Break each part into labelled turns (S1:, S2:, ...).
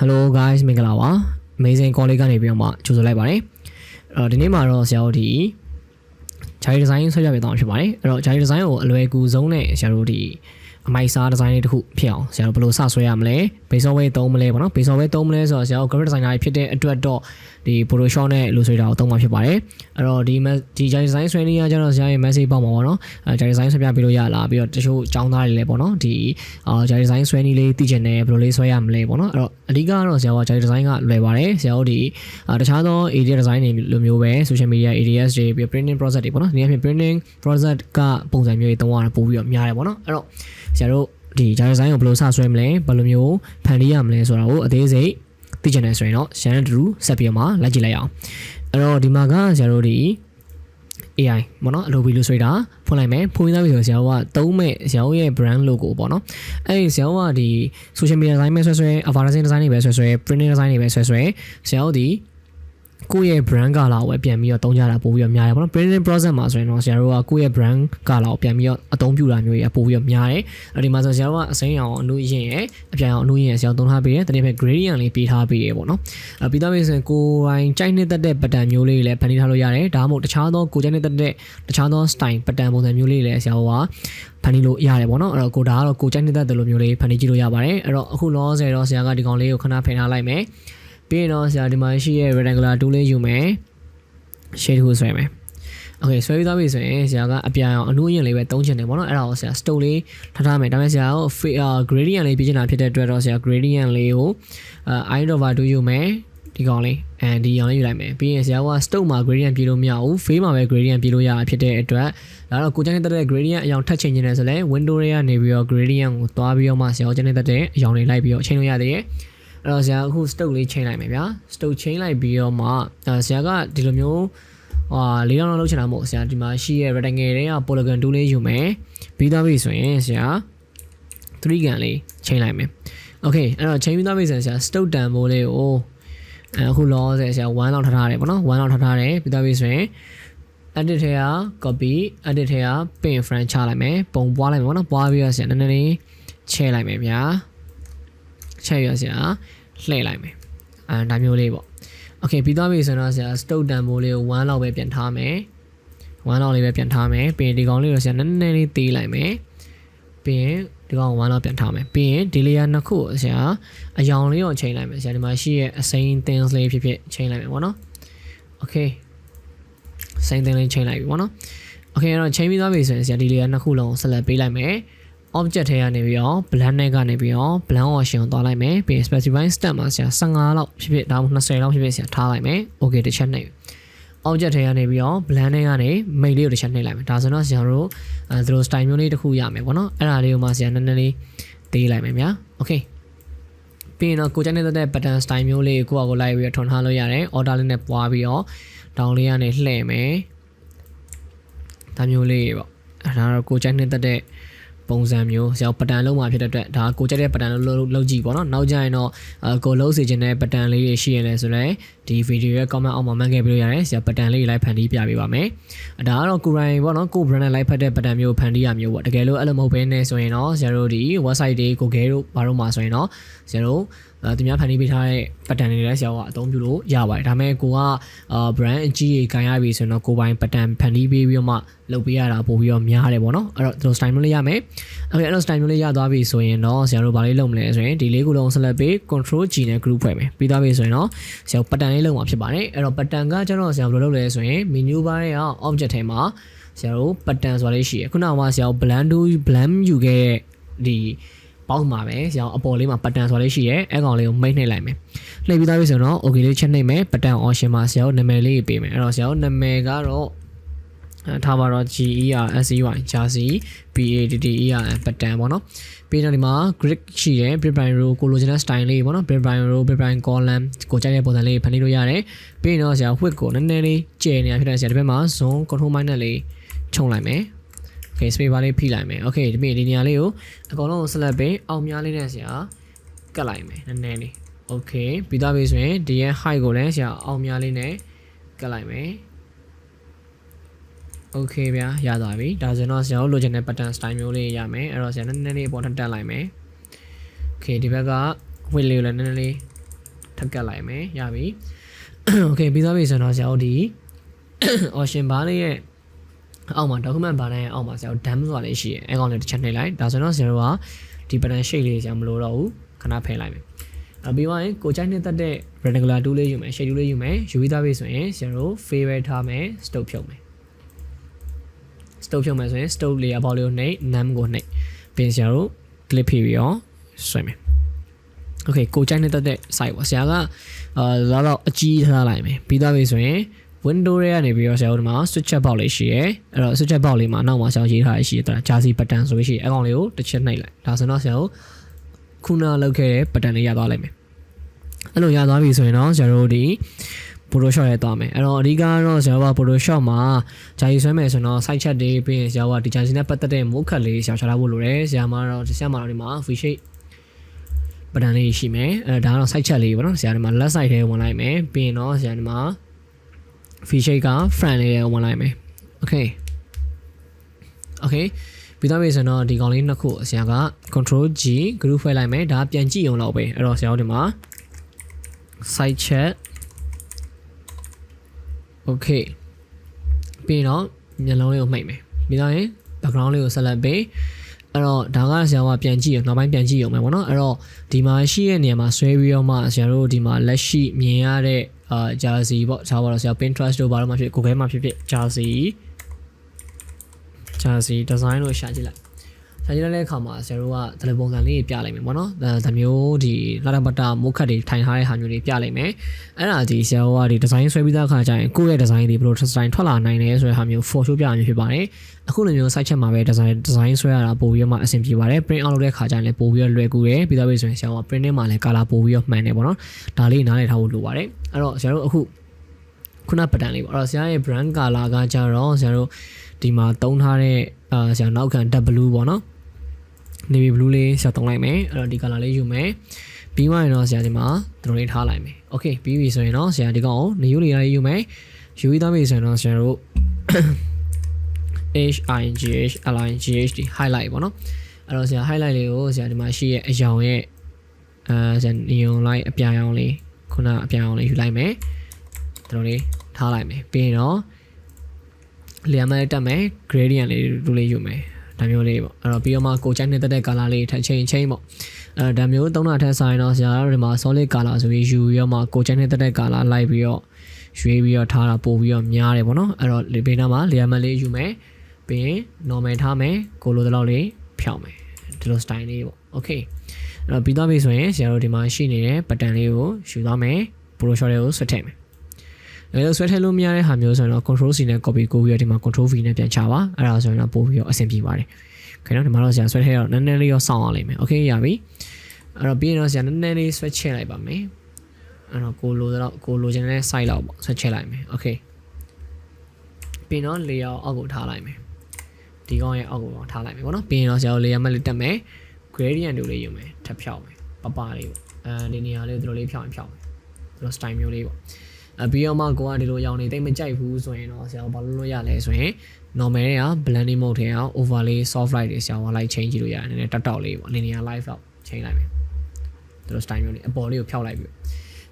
S1: Hello guys မင်္ဂလာပါ Amazing College ကနေပြီးတော့မှကြိုဆိုလိုက်ပါတယ်အဲ့တော့ဒီနေ့မှာတော့ဆရာတို့ဒီ Jai Design ဆွဲပြပေးသွားမှာဖြစ်ပါတယ်အဲ့တော့ Jai Design ကိုအလွယ်ကူဆုံးနဲ့ဆရာတို့ဒီအမိုက်စား design လေးတစ်ခုဖြစ်အောင်ဆရာတို့ဘယ်လိုစဆွဲရမလဲ base software သုံးမလဲပေါ့နော် base software သုံးမလဲဆိုတော့ဆရာတို့ graphic designer ဖြစ်တဲ့အတွက်တော့ ဒီ Photoshop နဲ့ Illustrator ကိုသုံးမှာဖြစ်ပါတယ်အဲ့တော့ဒီဒီ Jai Design ဆွဲနေရကြတော့ဆရာရဲ့ message ပေါက်မှာပေါ့နော်အဲ Jai Design ဆွဲပြပေးလို့ရလားပြီးတော့တချို့ចောင်းသားတွေလည်းပေါ့နော်ဒီအာ Jai Design ဆွဲနေလေးသိချင်တယ်ဘယ်လိုလေးဆွဲရမလဲပေါ့နော်အဲ့တော့အဓိကကတော့ဆရာက Jai Design ကလွယ်ပါတယ်ဆရာတို့ဒီအာတခြားသော area design တွေလိုမျိုးပဲ social media areas တွေပြီး printing process တွေပေါ့နော်ဒီအဖြစ် printing process ကပုံစံမျိုးတွေသုံးရတာပို့ပြီးတော့များတယ်ပေါ့နော်အဲ့တော့ဆရာတို့ဒီ Jai Design ကိုဘယ်လိုစဆွဲမလဲဘယ်လိုမျိုးဖန်တီးရမလဲဆိုတာကိုအသေးစိတ် သိချင်တယ်ဆိုရင်တော့ channel တူဆက်ပြီးတော့မှလိုက်ကြည့်လိုက်အောင်အဲ့တော့ဒီမှာကဆရာတို့ဒီ AI ပေါ့နော် Adobe Illustrator ဖွင့်လိုက်မယ်ဖွင့်ပြီးသားပြီဆိုဆရာတို့ကသုံးမဲ့ဆရာတို့ရဲ့ brand logo ပေါ့နော်အဲ့ဒီဆရာတို့ကဒီ social media design ပဲဆွဲဆွဲ advertising design တွေပဲဆွဲဆွဲ printing design တွေပဲဆွဲဆွဲဆရာတို့ဒီ ကိုယ့်ရဲ့ brand color ကိုပဲပြန်ပြီးတော့သုံးကြတာပို့ပြီးတော့များတယ်ပေါ့နော် printing process မှာဆိုရင်တော့ဆရာတို့ကကိုယ့်ရဲ့ brand color ကိုပြန်ပြီးတော့အသုံးပြုတာမျိုးကြီးပို့ပြီးတော့များတယ်အဲ့ဒီမှာဆိုဆရာတို့ကအစိမ်းအောင်အနုရင်ရဲ့အပြန်အောင်အနုရင်ရဲ့ဆရာတို့သုံးထားပေးတယ်တနည်းအားဖြင့် gradient လေးပေးထားပေးတယ်ပေါ့နော်အဲ့ပြီးသားပြီဆိုရင်ကိုယ်ပိုင်ကြိုက်နေတဲ့တဲ့ pattern မျိုးလေးတွေလည်းဖန်တီးထားလို့ရတယ်ဒါမှမဟုတ်တခြားသောကိုယ်ကြိုက်နေတဲ့တဲ့တခြားသော style pattern ပုံစံမျိုးလေးတွေလည်းဆရာတို့ကဖန်တီးလို့ရတယ်ပေါ့နော်အဲ့တော့ကိုဒါကတော့ကိုကြိုက်နေတဲ့လိုမျိုးလေးဖန်တီးကြည့်လို့ရပါတယ်အဲ့တော့အခုလောဆယ်တော့ဆရာကဒီကောင်လေးကိုခဏဖယ်ထားလိုက်မယ် ပြီးရင်တော့ဆရာဒီမှာရှိရဲ့ rectangular tool လေးယူမယ် shade ကိုဆွဲမယ် Okay ဆွဲပြီးသားပြီဆိုရင်ဆရာကအပြန်အောင်အနုအရင်လေးပဲတုံးချင်တယ်ပေါ့နော်အဲ့ဒါကိုဆရာ stone လေးထားထားမယ်ဒါပေမဲ့ဆရာက gradient လေးပြချင်တာဖြစ်တဲ့အတွက်တော့ဆရာ gradient လေးကိုအဲ i over 2ယူမယ်ဒီကောင်လေးအဲဒီအောင်လေးယူလိုက်မယ်ပြီးရင်ဆရာက stone မှာ gradient ပြေလို့မရဘူး face မှာပဲ gradient ပြေလို့ရတာဖြစ်တဲ့အတွက်ဒါတော့ကိုကျန်နေတဲ့ gradient အရောင်ထပ်ချိန်နေတယ်ဆိုလဲ window တွေကနေပြီးတော့ gradient ကိုသွားပြီးတော့မှဆရာကျန်နေတဲ့အရောင်လေးလိုက်ပြီးတော့ချိန်လို့ရသေးတယ် အဲ့တော့ဆရာအခု stoke လေးချိန်လိုက်မယ်ဗျာ stoke ချိန်လိုက်ပြီးတော့မှဆရာကဒီလိုမျိုးဟာလေးတောင်းလောက်ချင်တာမဟုတ်ဆရာဒီမှာရှိရဲ့ rectangle တွေက polygon 2လေးယူမယ်ပြီးသားပြီဆိုရင်ဆရာ3ကန်လေးချိန်လိုက်မယ် okay အဲ့တော့ချိန်ပြီးသားပြီဆိုရင်ဆရာ stoke တန်မိုးလေးကိုအခုလောဆယ်ဆရာ1လောက်ထားထားတယ်ပေါ့နော်1လောက်ထားထားတယ်ပြီးသားပြီဆိုရင် edit ထဲက copy edit ထဲက pin frame ချလိုက်မယ်ပုံပွားလိုက်မယ်ပေါ့နော်ပွားပြီးတော့ဆရာနည်းနည်းလေးချဲလိုက်မယ်ဗျာ ချဲရဆရာလှည့်လိုက်မယ်အဲဒါမျိုးလေးပေါ့ okay ပြီးသွားပြီဆိုတော့ဆရာ stoke တန်ဖိုးလေးကို1လောက်ပဲပြန်ထားမယ်1လောက်လေးပဲပြန်ထားမယ်ပြီးရင်ဒီကောင်လေးကိုဆရာနည်းနည်းလေးသေးလိုက်မယ်ပြီးရင်ဒီကောင်1လောက်ပြန်ထားမယ်ပြီးရင်ဒီ layer နှစ်ခုကိုဆရာအယောင်လေးကိုချိန်လိုက်မယ်ဆရာဒီမှာရှိရဲ့အစိမ်း things လေးဖြစ်ဖြစ်ချိန်လိုက်မယ်ပေါ့နော် okay စိမ်းသင်းလေးချိန်လိုက်ပြီပေါ့နော်။ Okay အဲ့တော့ချိန်ပြီးသွားပြီဆိုရင်ဆရာဒီလေးကနှစ်ခုလုံးဆက်လက်ပေးလိုက်မယ်။ object ထဲကနေပြီးတော့ blend နဲ့ကနေပြီးတော့ blend option ကိုသွားလိုက်မယ်။ပြီးရင် specify step မှာဆရာ15လောက်ဖြစ်ဖြစ်ဒါမှမဟုတ်20လောက်ဖြစ်ဖြစ်ဆရာထားလိုက်မယ်။ Okay တစ်ချက်နှိပ်။ object ထဲကနေပြီးတော့ blend နဲ့ကနေ main လေးကိုတစ်ချက်နှိပ်လိုက်မယ်။ဒါဆိုတော့ဆရာတို့အဲသူတို့ style မျိုးလေးတစ်ခုရမယ်ပေါ့နော်။အဲ့ဒါလေးကိုမှဆရာနည်းနည်းလေးသေးလိုက်မယ်ဗျာ။ Okay ပြီးရင်တော့ကိုကျန်နေတဲ့ pattern style မျိုးလေးကိုကိုယ့်အကိုလိုက်ပြီးတော့ထွန်ထားလို့ရတယ်။ order လေးနဲ့ပွားပြီးတော့တောင်လေးကနေလှည့်မယ်ဒါမျိုးလေးပေါ့အဲဒါတော့ကိုကြိုက်နေတဲ့ ပုံစံမျိုးဆရာပတန်လုံးမှာဖြစ်တဲ့အတွက်ဒါကိုကြိုက်တဲ့ပတန်လုံးလုံးကြည့်ပေါ့နော်နောက်ကျရင်တော့အကိုလုံးစီခြင်းတဲ့ပတန်လေးတွေရှိရင်လည်းဆိုလည်းဒီဗီဒီယိုရဲ့ comment အောက်မှာမှတ်ခဲ့ပြီးလို့ရတယ်ဆရာပတန်လေးတွေလိုက်ဖန်တီးပြပေးပါမယ်ဒါကတော့ကိုရိုင်းပေါ့နော်ကို brand နဲ့လိုက်ဖတ်တဲ့ပတန်မျိုးဖန်တီးရမျိုးပေါ့တကယ်လို့အဲ့လိုမဟုတ်ဘဲနဲ့ဆိုရင်တော့ဆရာတို့ဒီ website တွေကို Google တို့ဘာလို့မှာဆိုရင်တော့ဆရာတို့ အဲသူများဖန်တီးပေးထားတဲ့ပတ်တန်တွေလည်းဆရာကအသုံးပြုလို့ရပါတယ်ဒါပေမဲ့ကိုကအာ brand အကြီးကြီးကန်ရပြီဆိုတော့ကိုပိုင်ပတ်တန်ဖန်တီးပေးပြီးတော့မှလုပ်ပေးရတာပို့ပြီးတော့များတယ်ပေါ့နော်အဲ့တော့ဒီလို style မျိုးလေးရမယ်အဲ့အဲ့လို style မျိုးလေးရသွားပြီဆိုရင်တော့ဆရာတို့ဘာလေးလုပ်မလဲဆိုရင်ဒီလေးခုလုံး select ပေး control G နဲ့ group ဖွဲ့မယ်ပြီးသွားပြီဆိုရင်တော့ဆရာပတ်တန်လေးလုပ်မှာဖြစ်ပါတယ်အဲ့တော့ပတ်တန်ကကျတော့ဆရာဘယ်လိုလုပ်လဲဆိုရင် menu bar ရဲ့ object ထဲမှာဆရာတို့ပတ်တန်ဆိုတာလေးရှိရခုနကမှဆရာ blend to blend ယူခဲ့တဲ့ဒီ ပေါက်မှာပဲဆရာအပေါ်လေးမှာပတ်တန်ဆိုတာလေးရှိရဲအဲကောင်လေးကိုမိတ်နှိပ်လိုက်မယ်နှိပ်ပြီးသားပြီဆိုတော့ okay လေးချက်နှိပ်မယ်ပတ်တန် option မှာဆရာတို့နာမည်လေးပေးမယ်အဲ့တော့ဆရာတို့နာမည်ကတော့အဲထားပါတော့ G E R S E Y Jersey B A D D E R ပတ်တန်ပေါ့နော်ပြီးတော့ဒီမှာ grid ရှိတယ် grid by row ကိုလိုချင်တဲ့ style လေးပေါ့နော် grid by row grid by column ကိုကြိုက်တဲ့ပုံစံလေးဖန်တီးလို့ရတယ်ပြီးရင်တော့ဆရာ width ကိုနည်းနည်းလေးကျယ်နေတာဖြစ်တဲ့ဆရာဒီဘက်မှာ zone control minus လေးခြုံလိုက်မယ် okay space bar လေးဖိလိုက်မယ် okay ဒီပြင်ဒီနေရာလေးကိုအကုန်လုံး select ပေးအောင်များလေးနဲ့ဆရာကတ်လိုက်မယ်နည်းနည်းလေး okay ပြီးသားပြီဆိုရင်ဒီရဲ့ height ကိုလည်းဆရာအောင်များလေးနဲ့ကတ်လိုက်မယ် okay ဗျာရသွားပြီဒါဆိုတော့ဆရာတို့လိုချင်တဲ့ pattern style မျိုးလေးရမယ်အဲ့တော့ဆရာနည်းနည်းလေးအပေါ်ထပ်တက်လိုက်မယ် okay ဒီဘက်က width လေးကိုလည်းနည်းနည်းလေးထပ်ကတ်လိုက်မယ်ရပြီ okay ပြီးသွားပြီဆိုတော့ဆရာတို့ဒီ option bar လေးရဲ့ အောက်မှာ document bar နဲ့အောက်မှာဆရာတို့ dump ဆိုတာလေးရှိတယ်အဲကောင်လေးတစ်ချက်နှိပ်လိုက်ဒါဆိုတော့ဆရာတို့ကဒီ button shape လေးဆရာမလို့တော့ဘူးခဏဖယ်လိုက်မယ်အပြီးသွားရင်ကိုကြိုက်နှစ်သက်တဲ့ rectangular tool လေးယူမယ် shape tool လေးယူမယ်ယူပြီးသားပြီဆိုရင်ဆရာတို့ favorite ထားမယ် stop ဖြုတ်မယ် stop ဖြုတ်မယ်ဆိုရင် stop layer ဘောက်လေးကိုနှိပ် num ကိုနှိပ်ပြီးရင်ဆရာတို့ click ဖိပြီးတော့ဆွဲမယ် okay ကိုကြိုက်နေတဲ့တဲ့ site ပေါ့ဆရာကအာလာတော့အကြီးထားလိုက်မယ်ပြီးသားပြီဆိုရင် window တွေကနေပြီးတော့ဆရာတို့ဒီမှာ switch box လေးရှိရယ်အဲ့တော့ switch box လေးမှာနောက်မှာဆရာရေးထားရရှိတယ်ဂျာစီ button ဆိုပြီးရှိရယ်အကောင်လေးကိုတစ်ချက်နှိပ်လိုက်ဒါဆိုတော့ဆရာတို့ခုနလောက်ခဲ့တဲ့ button လေးရသွားလိမ့်မယ်အဲ့လိုရသွားပြီဆိုရင်တော့ဆရာတို့ဒီ Photoshop ရဲသွားမယ်အဲ့တော့အဓိကတော့ဆရာတို့က Photoshop မှာဂျာရီဆွဲမယ်ဆိုတော့ site chat တွေပြီးရင်ဆရာတို့ကဒီဂျာစီနဲ့ပတ်သက်တဲ့မိုးခတ်လေးဆရာချထားဖို့လိုတယ်ဆရာမတော့ဆရာမတော့ဒီမှာ free shape ပဒံလေးရှိမယ်အဲဒါကတော့ site chat လေးပေါ့နော်ဆရာဒီမှာ left side ထဲဝင်လိုက်မယ်ပြီးရင်တော့ဆရာဒီမှာ feature က front လေးထဲဝင်လိုက်မယ် okay okay ပြီးတော့ပြီဆိုတော့ဒီကောင်လေးနှစ်ခုဆရာက control G group ဖွဲ့လိုက်မယ်ဒါပြန်ကြည့်အောင်လောက်ပဲအဲ့တော့ဆရာတို့ဒီမှာ site chat okay ပြီးတော့မျက်လုံးလေးကိုမှိတ်မယ်ပြီးတော့ရင် background လေးကိုဆက်လက်ပေးအဲ့တော့ဒါကဆရာကပြန်ကြည့်ရနောက်ပိုင်းပြန်ကြည့်ရမယ်ပေါ့နော်အဲ့တော့ဒီမှာရှိတဲ့နေရာမှာဆွဲပြီးတော့မှဆရာတို့ဒီမှာလက်ရှိမြင်ရတဲ့ အာဂျာစီပေါ့ဒါပါတော့ဆရာ Pinterest တို့ဘာလို့မှဖြစ် Google မှာဖြစ်ဖြစ်ဂျာစီဂျာစီ design လို့ရှာကြည့်လိုက် ရှာကြည့်လိုက်တဲ့အခါမှာဆရာတို့ကတယ်လီပုံစံလေးပြလိုက်မယ်ပေါ့နော်ဒါမျိုးဒီလာတာပတာမိုးခတ်တွေထိုင်ထားတဲ့ဟာမျိုးတွေပြလိုက်မယ်အဲ့ဒါဒီဆရာတို့ကဒီ design ဆွဲပြီးသားခါကျရင်ကိုယ့်ရဲ့ design တွေဘယ်လို design ထွက်လာနိုင်လဲဆိုတဲ့ဟာမျိုး for show ပြရမျိုးဖြစ်ပါတယ်အခုလိုမျိုး site ချက်မှာပဲ design design ဆွဲရတာပို့ပြီးတော့မှအဆင်ပြေပါတယ် print out လုပ်တဲ့ခါကျရင်လည်းပို့ပြီးတော့လွယ်ကူတယ်ပြီးတော့ပြီဆိုရင်ဆရာတို့က printing မှာလည်း color ပို့ပြီးတော့မှန်တယ်ပေါ့နော်ဒါလေးနားလည်ထားဖို့လိုပါတယ်အဲ့တော့ဆရာတို့အခုခုနပတန်လေးပေါ့အဲ့တော့ဆရာရဲ့ brand color ကကြတော့ဆရာတို့ဒီမှာသုံးထားတဲ့အာဆရာနောက်ခံ W ပေါ့နော် navy blue လေးဆရာသုံးလိုက်မယ်အဲ့တော့ဒီ color လေးယူမယ်ပြီးမှရင်တော့ဆရာဒီမှာဒရုန်းလေးထားလိုက်မယ် okay ပြီးပြီဆိုရင်တော့ဆရာဒီကောင်ကိုနေယူလေးလေးယူမယ်ယူပြီးသားပြီဆိုရင်တော့ဆရာတို့ H I G H L I G H ဒီ highlight ပေါ့နော်အဲ့တော့ဆရာ highlight လေးကိုဆရာဒီမှာရှိရဲ့အယောင်ရဲ့အဲဆရာ neon light အပြာရောင်လေးခုနအပြာရောင်လေးယူလိုက်မယ်ဒရုန်းလေးထားလိုက်မယ်ပြီးရင်တော့လျာမလေးတက်မယ် gradient လေးလူလေးယူမယ် ဒါမျိုးလေးပေါ့အဲ့တော့ပြီးတော့မှကိုချိုင်းနေတဲ့တဲ့ color လေးထပ်ချင်းချင်းပေါ့အဲ့ဒါမျိုးသုံးတာထက်ဆိုင်တော့ဆရာတို့ဒီမှာ solid color ဆိုပြီးယူပြီးတော့မှကိုချိုင်းနေတဲ့တဲ့ color လိုက်ပြီးတော့ရွေးပြီးတော့ထားတာပို့ပြီးတော့များတယ်ပေါ့နော်အဲ့တော့ဒီဘေးနားမှာ layer mask လေးယူမယ်ပြီးရင် normal ထားမယ်ကိုလိုတလောက်လေးဖြောင်းမယ်ဒီလို style လေးပေါ့ okay အဲ့တော့ပြီးသွားပြီဆိုရင်ဆရာတို့ဒီမှာရှိနေတဲ့ button လေးကိုယူသွားမယ် Photoshop လေးကိုဆွဲထည့်မယ် အဲလိုဆွဲထည့်လို့မရတဲ့ဟာမျိုးဆိုရင်တော့ control C နဲ့ copy ကိုပြီးတော့ဒီမှာ control V နဲ့ပြန်ချပါအဲ့ဒါဆိုရင်တော့ပို့ပြီးတော့အဆင်ပြေပါတယ်ခင်ဗျားဒီမှာတော့ဆရာဆွဲထည့်တော့နည်းနည်းလေးတော့စောင့်ရလိမ့်မယ် okay ရပြီအဲ့တော့ပြီးရင်တော့ဆရာနည်းနည်းလေးဆွဲချလိုက်ပါမယ်အဲ့တော့ကိုလိုတော့ကိုလိုချင်တဲ့ site လောက်ပေါ့ဆွဲချလိုက်မယ် okay ပြီးတော့ layer အောက်ကိုထားလိုက်မယ်ဒီကောင်ရဲ့အောက်ကိုထားလိုက်မယ်ပေါ့နော်ပြီးရင်တော့ဆရာတို့ layer မလေးတက်မယ် gradient တို့လေးယူမယ်ထပ်ဖြောက်မယ်ပပလေးပေါ့အဲဒီနေရာလေးတို့လေးဖြောက်ရင်ဖြောက်မယ်တို့ style မျိုးလေးပေါ့ အပြီးတော့မှကိုကဒီလိုရောင်နေတိတ်မကြိုက်ဘူးဆိုရင်တော့ဆရာဘာလို့လို့ရလဲဆိုရင် normal တွေက blending mode ထဲအောင် overlay soft light တွေဆရာက light change ကြည့်လို့ရတယ်နည်းနည်းတောက်တောက်လေးပေါ့ linear light တော့ change လိုက်မယ်တို့ style မျိုးလေးအပေါ်လေးကိုဖျောက်လိုက်ပြီ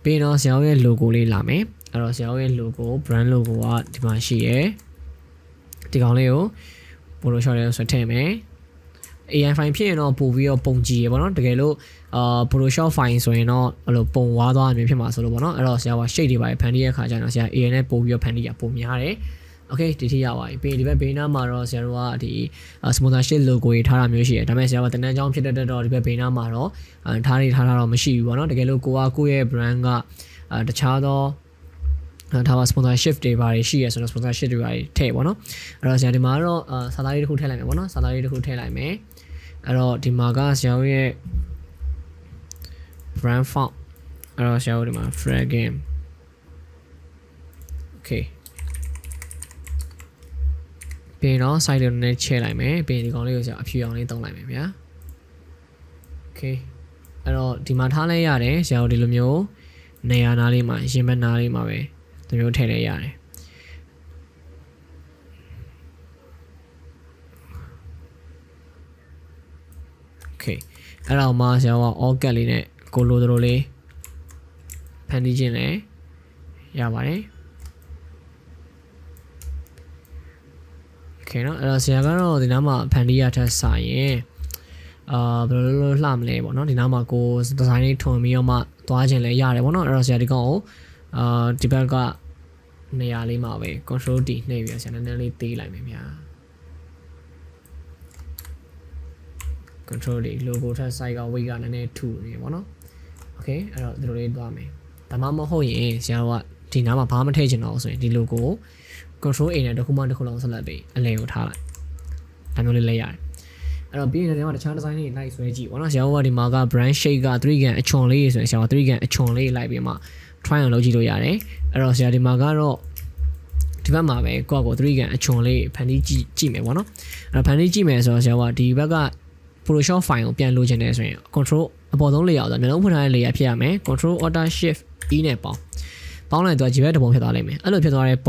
S1: ပြီးတော့ဆရာရဲ့ logo လေးလာမယ်အဲ့တော့ဆရာရဲ့ logo brand logo ကဒီမှာရှိရယ်ဒီကောင်လေးကို Photoshop ထဲဆွဲထည့်မယ် AI file ဖြစ်ရင်တော့ပို့ပြီးတော့ပုံကြည့်ရပေါ့နော်တကယ်လို့ အာ Photoshop file ဆိုရင်တော့အဲ့လိုပုံဝါးသွားမျိုးဖြစ်မှာဆိုလို့ပေါ့နော်အဲ့တော့ဆရာက shade တွေပါဖန်တီးရခါကျတော့ဆရာ AI နဲ့ပို့ပြီးတော့ဖန်တီးရပုံများတယ် okay ဒီထိရပါပြီပြီးရင်ဒီဘက်ဘေးနားမှာတော့ဆရာတို့ကဒီ sponsorship logo တွေထားတာမျိုးရှိတယ်ဒါပေမဲ့ဆရာကတနန်းချောင်းဖြစ်တဲ့တော့ဒီဘက်ဘေးနားမှာတော့ထားနေထားတာတော့မရှိဘူးပေါ့နော်တကယ်လို့ကိုကကိုယ့်ရဲ့ brand ကတခြားသောဒါပါ sponsorship တွေပါရှိရဆိုတော့ sponsorship တွေပါထည့်ပေါ့နော်အဲ့တော့ဆရာဒီမှာတော့စာသားလေးတစ်ခုထည့်လိုက်မယ်ပေါ့နော်စာသားလေးတစ်ခုထည့်လိုက်မယ်အဲ့တော့ဒီမှာကဆရာတို့ရဲ့ brand font အဲ့တော့ဆရာတို့ဒီမှာ frag game okay ပြီးတော့ site လေးနဲ့ချဲလိုက်မယ်ပြီးရင်ဒီကောင်လေးကိုဆရာအဖြူအောင်လေးတုံးလိုက်မယ်ဗျာ okay အဲ့တော့ဒီမှာထားလိုက်ရတယ်ဆရာတို့ဒီလိုမျိုးနေရာနားလေးမှာရင်ဘက်နားလေးမှာပဲဒီမျိုးထည့်လိုက်ရတယ်โอเคအဲ့တော့မှဆရာက all cat လေးနဲ့ ကိုလိုတို့လေး ဖန်တီးခြင်းလည်းရပါတယ်โอเคเนาะအဲ့တော့ဆရာကတော့ဒီနားမှာဖန်တီးရထက်စာရင်အာဘယ်လိုလုပ်လှမလဲပေါ့เนาะဒီနားမှာကိုဒီဇိုင်းလေးထွန်ပြီးတော့မှသွားခြင်းလည်းရတယ်ပေါ့เนาะအဲ့တော့ဆရာဒီကောင်ကိုအာဒီဘက်ကနေရာလေးမှာပဲ control D နှိပ်ပြီးတော့ဆရာနည်းနည်းလေးသေးလိုက်မယ်ဗျာ control တွေ logo ထက် site က weight ကနည်းနည်းထူနေပေါ့ နော် okay အဲ့တော့ဒီလိုလေးသွားမယ်ဒါမှမဟုတ်ရင်ဆရာတို့ကဒီနားမှာဘာမှထည့်ချင်တော့ဆိုရင်ဒီ logo ကို control A နဲ့တစ်ခုမှတစ်ခုလုံးဆက်လက်ပြီးအလဲကိုထားလိုက်ဒါမျိုးလေးလဲရတယ်အဲ့တော့ပြီးရင်ဒီမှာတခြား design တွေလိုက်ဆွဲကြည့်ပေါ့နော်ဆရာတို့ကဒီမှာက brand shape က3 gan အချွန်လေးဆိုရင်ဆရာက3 gan အချွန်လေးလိုက်ပြီးမှ try အောင်လုပ်ကြည့်လို့ရတယ်အဲ့တော့ဆရာဒီမှာကတော့ဒီဘက်မှာပဲကိုယ့်ကို3 gan အချွန်လေးဖန်တီးကြည့်ကြည့်မယ်ပေါ့နော်အဲ့တော့ဖန်တီးကြည့်မယ်ဆိုတော့ဆရာကဒီဘက်က Photoshop file ကိုပြန်လိုချင်တယ်ဆိုရင် control အပေါ်ဆုံး layer ဆိုမျိုးလုံးဖွင့်ထားတဲ့ layer ဖြစ်ရမယ် control alt shift e နဲ့ပေါင်းပေါင်းလိုက်တော့ဒီဘက်တစ်ပုံဖြစ်သွားလိမ့်မယ်အဲ့လိုဖြစ်သွားတဲ့ပုံ